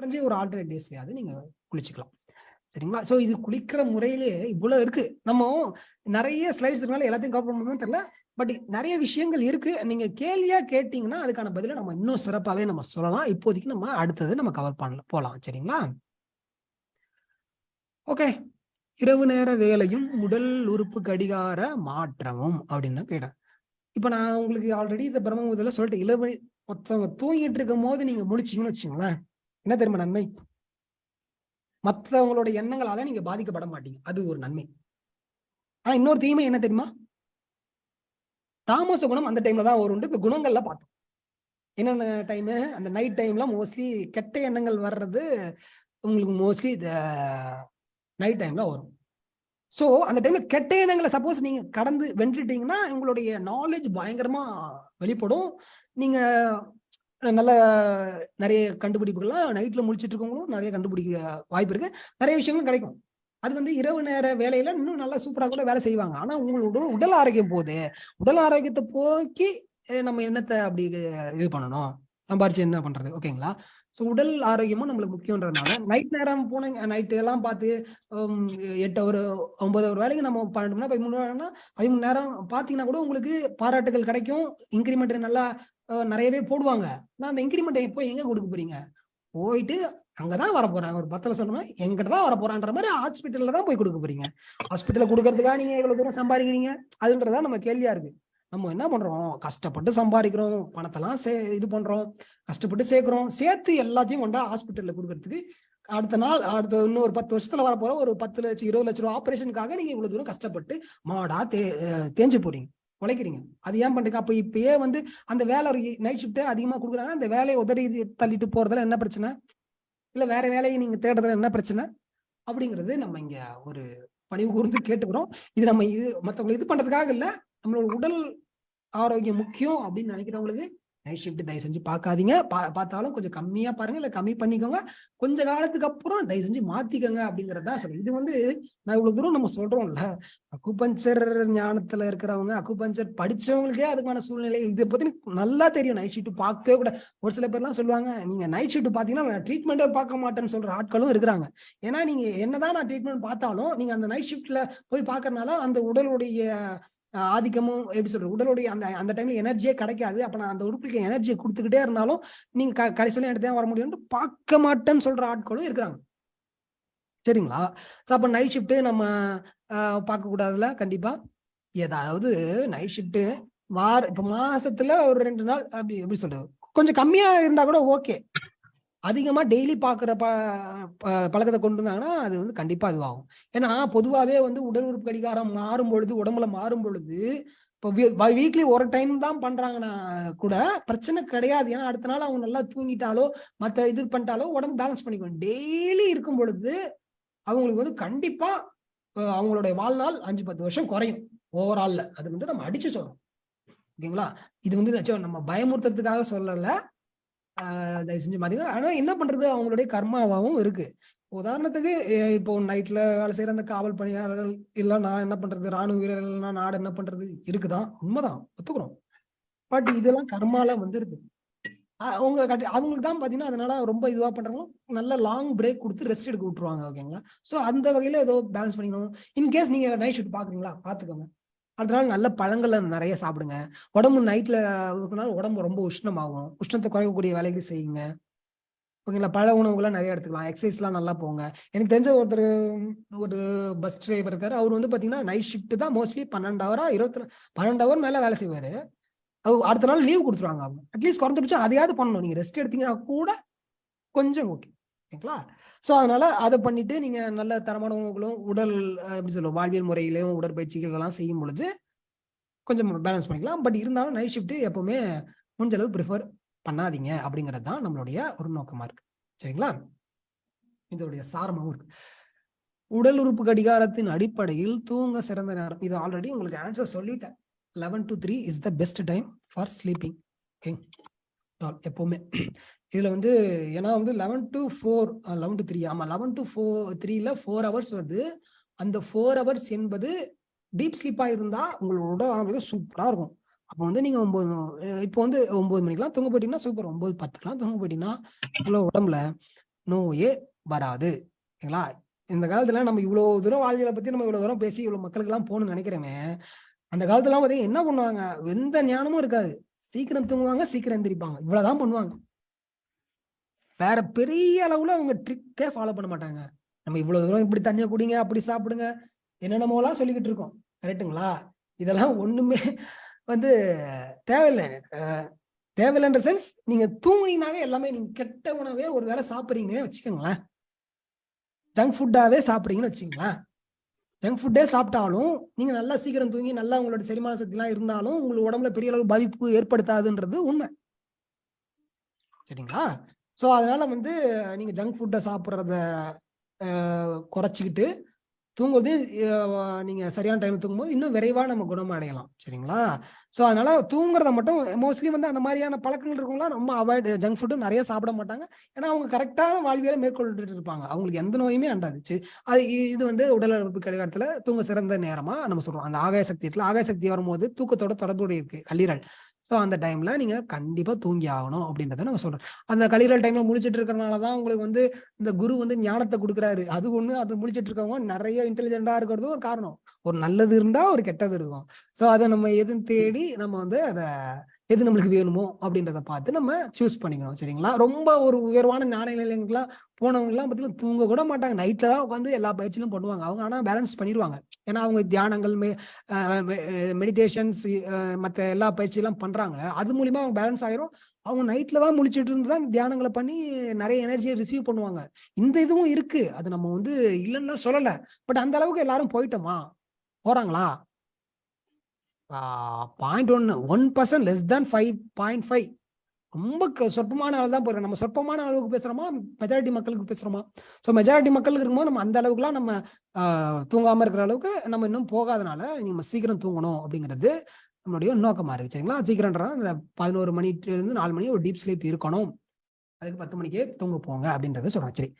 குறைஞ்சி ஒரு ஆல்டர்னேட் டேஸ்லையாவது நீங்கள் குளிச்சுக்கலாம். சரிங்களா? ஸோ இது குளிக்கிற முறையிலே இவ்வளோ இருக்கு. நம்ம நிறைய ஸ்லைட்ஸ் இருக்கனால எல்லாத்தையும் கவர் பண்ணணும்னு தெரியல. பட் நிறைய விஷயங்கள் இருக்கு. நீங்க கேள்வியா கேட்டீங்கன்னா அதுக்கான பதிலை நம்ம இன்னும் சிறப்பாகவே நம்ம சொல்லலாம். இப்போதைக்கு நம்ம அடுத்தது நம்ம கவர் பண்ணலாம் போகலாம் சரிங்களா? ஓகே இரவு நேர வேலையும் உடல் உறுப்பு கடிகார மாற்றமும் அப்படின்னு கேட்டேன். இப்போ நான் உங்களுக்கு ஆல்ரெடி இந்த பிரம்மபுரத்துல சொல்லிட்டு இளவு மொத்தவங்க தூங்கிட்டு இருக்கும் போது நீங்க முடிச்சிங்கன்னு வச்சுங்களேன். என்ன தெரியுமா நன்மை? மற்றவங்களோட எண்ணங்களால நீங்க பாதிக்கப்பட மாட்டீங்க. அது ஒரு நன்மை. ஆனா இன்னொரு தீமை என்ன தெரியுமா? தாமச குணம் அந்த டைம்ல தான் வரும் இந்த குணங்கள்ல பார்த்தோம். என்னென்ன டைமு அந்த நைட் டைம்ல மோஸ்ட்லி கெட்ட எண்ணங்கள் வர்றது உங்களுக்கு மோஸ்ட்லி இந்த நைட் டைம்ல வரும். ஸோ அந்த டைம்ல கெட்ட எண்ணங்களை சப்போஸ் நீங்க கடந்து வென்றுட்டீங்கன்னா உங்களுடைய நாலேஜ் பயங்கரமா வெளிப்படும். நீங்க நல்ல நிறைய கண்டுபிடிப்புகள்லாம் நைட்ல முடிச்சிட்டு இருக்கவங்களும் நிறைய கண்டுபிடிக்க வாய்ப்பு இருக்கு. நிறைய விஷயங்களும் கிடைக்கும். அது வந்து இரவு நேர வேலையில இன்னும் நல்லா சூப்பரா கூட வேலை செய்வாங்க. ஆனா உங்களோட உடல் ஆரோக்கியம் போகுது. உடல் ஆரோக்கியத்தை போக்கி நம்ம என்னத்தை அப்படி இது பண்ணணும்? சம்பாரிச்சு என்ன பண்றது? ஓகேங்களா? ஸோ உடல் ஆரோக்கியமும் நம்மளுக்கு முக்கியன்றதுனால நைட் நேரம் போன நைட்டு எல்லாம் பார்த்து எட்டு ஒரு ஒன்பது ஒரு வேலைக்கு நம்ம பன்னெண்டு மணி பதிமூணு நேரம்னா பதிமூணு நேரம் பார்த்தீங்கன்னா கூட உங்களுக்கு பாராட்டுகள் கிடைக்கும். இன்க்ரிமெண்ட் நல்லா நிறையவே போடுவாங்க. நான் அந்த இன்க்ரிமெண்ட் போய் எங்கே கொடுக்க போறீங்க? போயிட்டு அங்கதான் வர போறாங்க ஒரு பத்தில் சொன்னோம்னா எங்கிட்ட தான் வர போறான்ற மாதிரி ஹாஸ்பிட்டல்ல தான் போய் கொடுக்க போறீங்க. ஹாஸ்பிட்டல்ல கொடுக்கறதுக்காக நீங்க இவ்வளவு தூரம் சம்பாதிக்கிறீங்க. அதுன்றதான் நம்ம கேள்வியா இருக்கு. நம்ம என்ன பண்றோம்? கஷ்டப்பட்டு சம்பாதிக்கிறோம். பணத்தெல்லாம் சே இது பண்றோம். கஷ்டப்பட்டு சேர்க்கிறோம். சேர்த்து எல்லாத்தையும் கொண்டா ஹாஸ்பிட்டல்ல கொடுக்கறதுக்கு அடுத்த நாள் அடுத்த இன்னும் ஒரு பத்து வருஷத்துல வரப்போற ஒரு பத்து லட்சம் இருபது லட்சம் ரூபா ஆபரேஷனுக்காக நீங்க இவ்வளவு தூரம் கஷ்டப்பட்டு மாடா தே தேஞ்சு போறீங்க. உழைக்கிறீங்க. அது ஏன் பண்றீங்க? அப்ப இப்பயே வந்து அந்த வேலை ஒரு நைட் ஷிஃப்ட் அதிகமா கொடுக்குறாங்கன்னா அந்த வேலையை உதறி தள்ளிட்டு போறதுல என்ன பிரச்சனை? இல்ல வேற வேலையை நீங்க தேடுறதுல என்ன பிரச்சனை? அப்படிங்கிறது நம்ம இங்க ஒரு பணிவு கூர்ந்து கேட்டுக்கிறோம். இது நம்ம இது மத்தவங்களை இது பண்றதுக்காக இல்ல நம்மளோட உடல் ஆரோக்கியம் முக்கியம் அப்படின்னு நினைக்கிறவங்களுக்கு நைட் ஷிஃப்ட் தயவு செஞ்சு பார்க்காதீங்க. பா பார்த்தாலும் கொஞ்சம் கம்மியா பாருங்க. இல்ல கம்மி பண்ணிக்கோங்க. கொஞ்ச காலத்துக்கு அப்புறம் தயவு செஞ்சு மாத்திக்கோங்க அப்படிங்கறதா சொல்றேன். இது வந்து நான் இவ்வளவு தூரம் நம்ம சொல்றோம்ல. அக்குபஞ்சர் ஞானத்துல இருக்கிறவங்க அக்குபஞ்சர் படிச்சவங்களுக்கே அதுக்கான சூழ்நிலை. இதை பத்தி நல்லா தெரியும். நைட் ஷிஃப்ட் பார்க்கவே கூட ஒரு சில பேர்லாம் சொல்லுவாங்க நீங்க நைட் ஷிஃப்ட் பாத்தீங்கன்னா நான் ட்ரீட்மெண்ட்டே பார்க்க மாட்டேன்னு சொல்ற ஆட்களும் இருக்கிறாங்க. ஏன்னா நீங்க என்னதான் நான் ட்ரீட்மெண்ட் பார்த்தாலும் நீங்க அந்த நைட் ஷிஃப்ட்ல போய் பார்க்கறனால அந்த உடலுடைய ஆதிக்கமும் எப்படி சொல்றது உடலுடைய அந்த அந்த டைம்ல எனர்ஜியே கிடைக்காது. அப்ப நான் அந்த உறுப்புக்கு எனர்ஜியை கொடுத்துக்கிட்டே இருந்தாலும் நீங்க கடைசியில எடுத்து வர முடியும்னு பார்க்க மாட்டேன்னு சொல்ற ஆட்களும் இருக்கிறாங்க. சரிங்களா? ஸோ அப்போ நைட் ஷிஃப்ட்டு நம்ம அஹ், பார்க்க கூடாதுல கண்டிப்பா. ஏதாவது நைட் ஷிஃப்ட்டு வார இப்போ மாசத்துல ஒரு ரெண்டு நாள் அப்படி எப்படி சொல்றது? கொஞ்சம் கம்மியா இருந்தா கூட ஓகே அதிகமாக டெய்லி பார்க்குற ப ப- பழக்கத்தை கொண்டு வந்தாங்கன்னா அது வந்து கண்டிப்பாக இதுவாகும். ஏன்னா பொதுவாகவே வந்து உடல் உறுப்பு கடிகாரம் மாறும் பொழுது உடம்புல மாறும் பொழுது இப்போ வீக்லி ஒரு டைம் தான் பண்றாங்கன்னா கூட பிரச்சனை கிடையாது. ஏன்னா அடுத்த நாள் அவங்க நல்லா தூங்கிட்டாலோ மற்ற இது பண்ணிட்டாலோ உடம்பு பேலன்ஸ் பண்ணிக்கணும் டெய்லி இருக்கும் பொழுது அவங்களுக்கு வந்து கண்டிப்பா அவங்களுடைய வாழ்நாள் அஞ்சு பத்து வருஷம் குறையும். ஓவரால்ல அது வந்து நம்ம அடிச்சு சொல்றோம் ஓகேங்களா? இது வந்து நிச்சயம் நம்ம பயமுறுத்துறதுக்காக சொல்லல. தயவு செஞ்சு மாத்திக்க ஆனா என்ன பண்றது? அவங்களுடைய கர்மாவாவும் இருக்கு. உதாரணத்துக்கு இப்போ நைட்ல வேலை செய்யற அந்த காவல் பணியாளர்கள் இல்ல நான் என்ன பண்றது? ராணுவ வீரர்கள்னா நாடு என்ன பண்றது? இருக்குதான். உண்மைதான். ஒத்துக்கிறோம். பட் இதெல்லாம் கர்மால வந்துருது. அவங்க கட்டி அவங்களுக்கு தான் பாத்தீங்கன்னா அதனால ரொம்ப இதுவா பண்றாங்க நல்ல லாங் பிரேக் கொடுத்து ரெஸ்ட் எடுக்க விட்டுருவாங்க ஓகேங்களா சோ அந்த வகையில ஏதோ பேலன்ஸ் பண்ணிக்கணும். இன்கேஸ் நீங்க நைட் ஷூட் பாக்குறீங்களா? பாத்துக்கோங்க. அதனால நல்ல பழங்களை நிறைய சாப்பிடுங்க. உடம்பு நைட்ல இருக்கனால உடம்பு ரொம்ப உஷ்ணமாகும். உஷ்ணத்தை குறைக்கக்கூடிய வேலைகள் செய்யுங்க. ஓகேங்களா? பழ உணவுகள்லாம் நிறைய எடுத்துக்கலாம். எக்ஸசைஸ்லாம் நல்லா போங்க. எனக்கு தெரிஞ்ச ஒருத்தர் ஒரு பஸ் டிரைவர் இருக்காரு. அவர் வந்து பார்த்தீங்கன்னா நைட் ஷிஃப்ட் தான் மோஸ்ட்லி பன்னெண்டு ஹவரா இருபத்தி பன்னெண்டு ஹவர் மேலே வேலை செய்வார். அவர் அடுத்த நாள் லீவ் கொடுத்துருவாங்க அவங்க. அட்லீஸ்ட் குறைஞ்சபட்சம் அதையாவது பண்ணணும். நீங்கள் ரெஸ்ட் எடுத்தீங்கன்னா கூட கொஞ்சம் ஓகே ஓகேங்களா? ஸோ அதனால அதை பண்ணிட்டு நீங்கள் நல்ல தரமான உணவுகளும் உடல் எப்படி சொல்லுவோம் வாழ்வியல் முறையிலையும் உடற்பயிற்சிகள் எல்லாம் செய்யும் பொழுது கொஞ்சம் பேலன்ஸ் பண்ணிக்கலாம். பட் இருந்தாலும் நைட் ஷிஃப்ட் எப்பவுமே முடிஞ்ச அளவு ப்ரிஃபர் பண்ணாதீங்க அப்படிங்கிறது தான் நம்மளுடைய ஒரு நோக்கமாக இருக்கு. சரிங்களா? இதோடைய சாரமாகவும் இருக்கு. உடல் உறுப்பு கடிகாரத்தின் அடிப்படையில் தூங்க சிறந்த நேரம். இது ஆல்ரெடி உங்களுக்கு ஆன்சர் சொல்லிட்டேன். Eleven to three is the best time for sleeping okay எப்பவுமே. இதில் வந்து ஏன்னா வந்து eleven to four eleven to three ஆமாம் லெவன் டு ஃபோர் த்ரீல ஃபோர் ஹவர்ஸ் வந்து அந்த ஃபோர் ஹவர்ஸ் என்பது டீப் ஸ்லீப்பாக இருந்தால் உங்களோட ஆரோக்கியம் சூப்பரா இருக்கும். அப்போ வந்து நீங்க ஒன்பது இப்போ வந்து ஒன்பது மணிக்கெல்லாம் தூங்க போயிட்டீங்கன்னா சூப்பர் ஒன்பது பத்துக்கெல்லாம் தூங்க போயிட்டீங்கன்னா உள்ள உடம்புல நோயே வராது. சரிங்களா? இந்த காலத்துல நம்ம இவ்வளவு தூரம் வாழ்க்கையை பத்தி நம்ம இவ்வளவு தூரம் பேசி இவ்வளோ மக்களுக்கெல்லாம் போகணும்னு நினைக்கிறேமே அந்த காலத்துலலாம் பார்த்தீங்கன்னா என்ன பண்ணுவாங்க? எந்த ஞானமும் இருக்காது. சீக்கிரம் தூங்குவாங்க சீக்கிரம் எந்திரிப்பாங்க. இவ்வளவுதான் பண்ணுவாங்க. வேற பெரிய அளவுல அவங்க ட்ரிக்கே ஃபாலோ பண்ண மாட்டாங்க. நம்ம இவ்வளவு தூரம் இப்படி தண்ணியை குடிங்க அப்படி சாப்பிடுங்க என்னென்னமோலாம் சொல்லிக்கிட்டு இருக்கோம் கரெக்ட்டுங்களா? இதெல்லாம் ஒண்ணுமே வந்து தேவையில்லை. தேவையில்லைன்ற சென்ஸ் நீங்க தூங்குனீங்கனாவே எல்லாமே நீங்க கெட்ட உணவே ஒரு வேளை சாப்பிட்றீங்கன்னு வச்சுக்கோங்களேன். ஜங்க் ஃபுட்டாவே சாப்பிட்றீங்கன்னு வச்சுக்கோங்களேன் ஜங்க் ஃபுட்டே சாப்பிட்டாலும் நீங்கள் நல்லா சீக்கிரம் தூங்கி நல்லா உங்களோட செரிமான சக்திலாம் இருந்தாலும் உங்களுக்கு உடம்புல பெரிய அளவு பாதிப்பு ஏற்படுத்தாதுன்றது உண்மை. சரிங்களா? ஸோ அதனால வந்து நீங்கள் ஜங்க் ஃபுட்டை சாப்பிட்றத குறைச்சிக்கிட்டு தூங்குறது அஹ், நீங்க சரியான டைம் தூங்கும்போது இன்னும் விரைவா நம்ம குணம் அடையலாம் சரிங்களா? ஸோ அதனால தூங்குறத மட்டும் மோஸ்ட்லி வந்து அந்த மாதிரியான பழக்கங்கள் இருக்கவங்களாம் ரொம்ப அவாய்ட் ஜங்க் ஃபுட்டும் நிறைய சாப்பிட மாட்டாங்க. ஏன்னா அவங்க கரெக்டான வாழ்வியலை மேற்கொண்டுட்டு இருப்பாங்க. அவங்களுக்கு எந்த நோயுமே அண்டாதுச்சு அது இது வந்து உடல் உறுப்பு கடிகாரத்தில் தூங்க சிறந்த நேரமா நம்ம சொல்றோம். அந்த ஆகாய சக்தி இருக்குல்ல ஆகாய சக்தி வரும்போது தூக்கத்தோட தொடர்புடைய இருக்கு கல்லீரல். ஸோ அந்த டைம்ல நீங்க கண்டிப்பா தூங்கி ஆகணும் அப்படின்றத நம்ம சொல்றோம். அந்த கல்லீரல் டைம்ல முழிச்சிட்டு இருக்கறனால தான் உங்களுக்கு வந்து இந்த குரு வந்து ஞானத்தை கொடுக்குறாரு. அது ஒண்ணு அது முழிச்சிட்டு இருக்கவங்க நிறைய இன்டெலிஜென்டா இருக்கிறதும் ஒரு காரணம். ஒரு நல்லது இருந்தா ஒரு கெட்டது இருக்கும். ஸோ அதை நம்ம எதுன்னு தேடி நம்ம வந்து அதை எது நம்மளுக்கு வேணுமோ அப்படின்றத பார்த்து நம்ம சூஸ் பண்ணிக்கணும் சரிங்களா? ரொம்ப ஒரு உயர்வான ஞான நிலையங்கள்லாம் போனவங்கலாம் பத்திலும் பார்த்தீங்கன்னா தூங்க கூட மாட்டாங்க. நைட்ல தான் உட்காந்து எல்லா பயிற்சியிலும் பண்ணுவாங்க. அவங்க ஆனால் பேலன்ஸ் பண்ணிடுவாங்க. ஏன்னா அவங்க தியானங்கள் மெடிடேஷன்ஸ் மற்ற எல்லா பயிற்சியெல்லாம் பண்றாங்க அது மூலியமா அவங்க பேலன்ஸ் ஆயிரும். அவங்க நைட்ல தான் முழிச்சிட்டு இருந்து தான் தியானங்களை பண்ணி நிறைய எனர்ஜியை ரிசீவ் பண்ணுவாங்க. இந்த இதுவும் இருக்கு. அது நம்ம வந்து இல்லைன்னா சொல்லலை. பட் அந்த அளவுக்கு எல்லாரும் போயிட்டோமா? போறாங்களா? பாயிண்ட் ஒன்னு one percent less than five point five ரொம்ப க- சொற்பமான அளவு தான் போறோம் நம்ம சொற்பமான அளவுக்கு பேசுறோமா? மெஜாரிட்டி மக்களுக்கு பேசுறோமா? ஸோ மெஜாரிட்டி மக்களுக்கு இருக்கும்போது நம்ம அந்த அளவுக்குலாம் நம்ம தூங்காம இருக்கிற அளவுக்கு நம்ம இன்னும் போகாதனால நம்ம சீக்கிரம் தூங்கணும் அப்படிங்கிறது நம்மளுடைய நோக்கமா இருக்கு. சரிங்களா? சீக்கிரம்ன்றது அந்த பதினோரு மணி இருந்து நாலு மணி ஒரு டீப் ஸ்லீப் இருக்கணும். அதுக்கு பத்து மணிக்கே தூங்க போங்க அப்படின்றத சொல்றேன். சரி.